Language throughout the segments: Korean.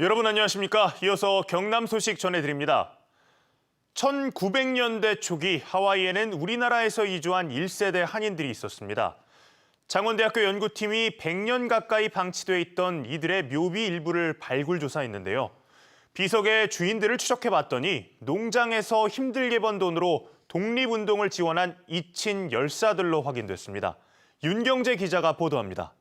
여러분 안녕하십니까? 이어서 경남 소식 전해드립니다. 1900년대 초기 하와이에는 우리나라에서 이주한 1세대 한인들이 있었습니다. 장원대학교 연구팀이 100년 가까이 방치돼 있던 이들의 묘비 일부를 발굴 조사했는데요. 비석의 주인들을 추적해 봤더니 농장에서 힘들게 번 돈으로 독립운동을 지원한 이친 열사들로 확인됐습니다. 윤경재 기자가 보도합니다.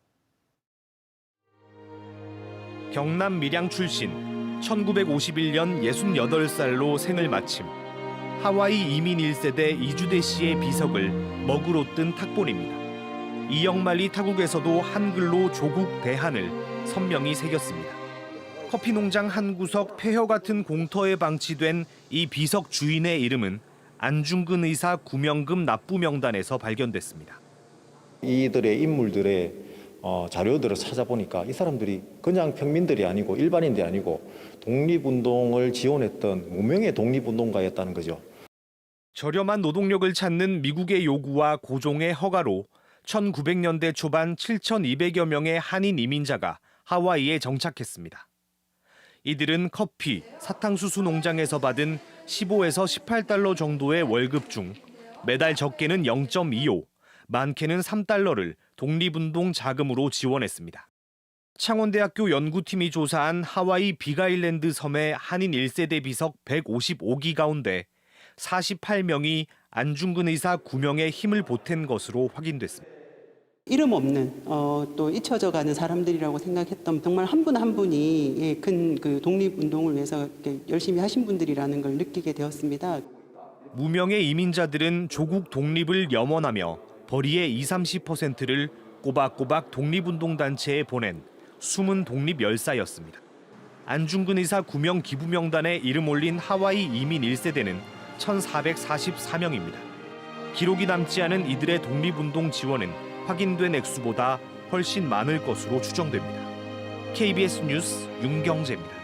경남 밀양 출신 1951년 68살로 생을 마침 하와이 이민 1세대 이주대 씨의 비석을 먹으로 뜬 탁본입니다. 이영만리 타국에서도 한글로 조국 대한을 선명히 새겼습니다. 커피 농장 한 구석 폐허 같은 공터에 방치된 이 비석 주인의 이름은 안중근 의사 구명금 납부 명단에서 발견됐습니다. 이들의 인물들의 어, 자료들을 찾아보니까 이 사람들이 그냥 평민들이 아니고 일반인들이 아니고 독립운동을 지원했던 무명의 독립운동가였다는 거죠. 저렴한 노동력을 찾는 미국의 요구와 고종의 허가로 1900년대 초반 7,200여 명의 한인 이민자가 하와이에 정착했습니다. 이들은 커피, 사탕수수 농장에서 받은 15에서 18달러 정도의 월급 중 매달 적게는 0.25, 많게는 3달러를 독립운동 자금으로 지원했습니다. 창원대학교 연구팀이 조사한 하와이 비가일랜드 섬의 한인 1세대 비석 155기 가운데 48명이 안중근 의사 구명에 힘을 보탠 것으로 확인됐습니다. 이름 없는 어, 또 잊혀져 가는 사람들이라고 생각했던 정말 한분한 분이 예, 큰그 독립 운동을 위해서 열심히 하신 분들이라는 걸 느끼게 되었습니다. 무명의 이민자들은 조국 독립을 염원하며 벌이의 20, 30%를 꼬박꼬박 독립운동 단체에 보낸 숨은 독립 열사였습니다. 안중근 의사 구명 기부 명단에 이름 올린 하와이 이민 1세대는 1,444명입니다. 기록이 남지 않은 이들의 독립운동 지원은 확인된 액수보다 훨씬 많을 것으로 추정됩니다. KBS 뉴스 윤경재입니다.